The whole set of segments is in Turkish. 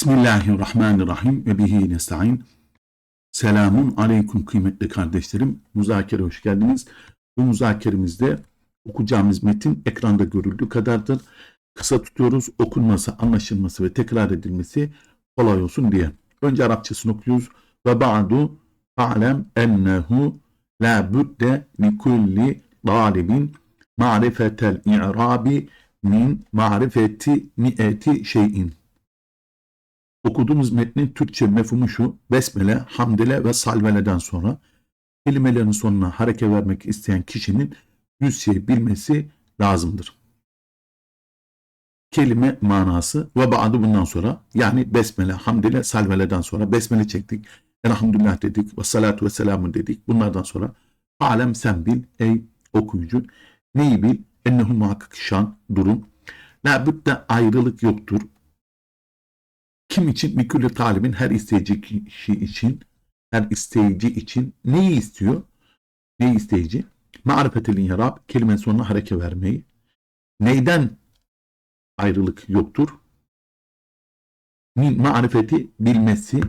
Bismillahirrahmanirrahim ve bihi nesta'in. Selamun aleyküm kıymetli kardeşlerim. Muzakere hoş geldiniz. Bu muzakeremizde okuyacağımız metin ekranda görüldüğü kadardır. Kısa tutuyoruz. Okunması, anlaşılması ve tekrar edilmesi kolay olsun diye. Önce Arapçasını okuyoruz. Ve ba'du fa'lem ennehu la budde li kulli talibin ma'rifetel i'rabi min ma'rifeti mi'eti şeyin. Okuduğumuz metnin Türkçe mefhumu şu. Besmele, hamdele ve salveleden sonra kelimelerin sonuna hareke vermek isteyen kişinin şey bilmesi lazımdır. Kelime manası ve ba'du bundan sonra yani besmele, hamdele, salveleden sonra besmele çektik. Elhamdülillah dedik ve salatu ve selamun dedik. Bunlardan sonra alem sen bil ey okuyucu. Neyi bil? Ennehu muhakkak şan, durum. La budde ayrılık yoktur. Kim için? Mikülü talibin her isteyici kişi için, her isteyici için neyi istiyor? Neyi isteyici? Marifetel yarab kelime sonuna hareke vermeyi. Neyden ayrılık yoktur? Min marifeti bilmesi.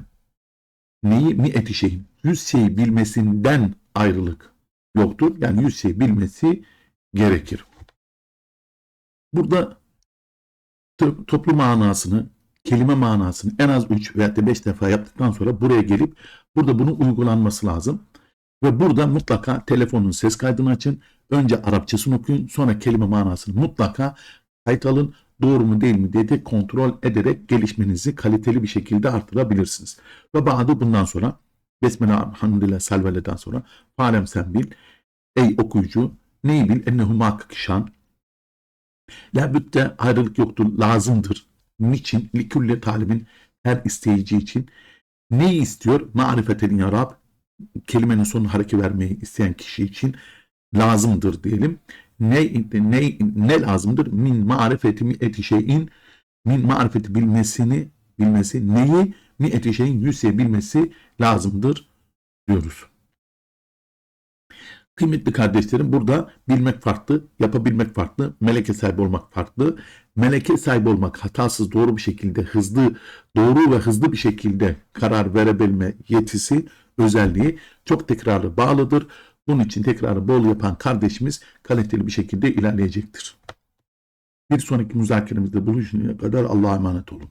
Neyi? Mi eti şeyin. Yüz şeyi bilmesinden ayrılık yoktur. Yani yüz şeyi bilmesi gerekir. Burada to- toplu manasını, kelime manasını en az 3 veya da 5 defa yaptıktan sonra buraya gelip burada bunun uygulanması lazım. Ve burada mutlaka telefonun ses kaydını açın. Önce Arapçasını okuyun. Sonra kelime manasını mutlaka kayıt alın. Doğru mu değil mi diye kontrol ederek gelişmenizi kaliteli bir şekilde artırabilirsiniz. Ve bazı bundan sonra Besmele Salvele'den sonra Falem sen bil. Ey okuyucu neyi bil? Ennehu muhakkak. La bütte ayrılık yoktur. Lazımdır. Niçin? Likülle talibin her isteyici için. Neyi istiyor? Marifetel yarab. Kelimenin sonuna hareket vermeyi isteyen kişi için lazımdır diyelim. Ne, ne, ne lazımdır? Min marifeti mi eti şeyin min marifeti bilmesini bilmesi neyi mi eti şeyin yüzse bilmesi lazımdır diyoruz. Kıymetli kardeşlerim burada bilmek farklı, yapabilmek farklı, meleke sahibi olmak farklı. Meleke sahibi olmak hatasız doğru bir şekilde hızlı, doğru ve hızlı bir şekilde karar verebilme yetisi, özelliği çok tekrarlı bağlıdır. Bunun için tekrarı bol yapan kardeşimiz kaliteli bir şekilde ilerleyecektir. Bir sonraki müzakeremizde buluşuncaya kadar Allah'a emanet olun.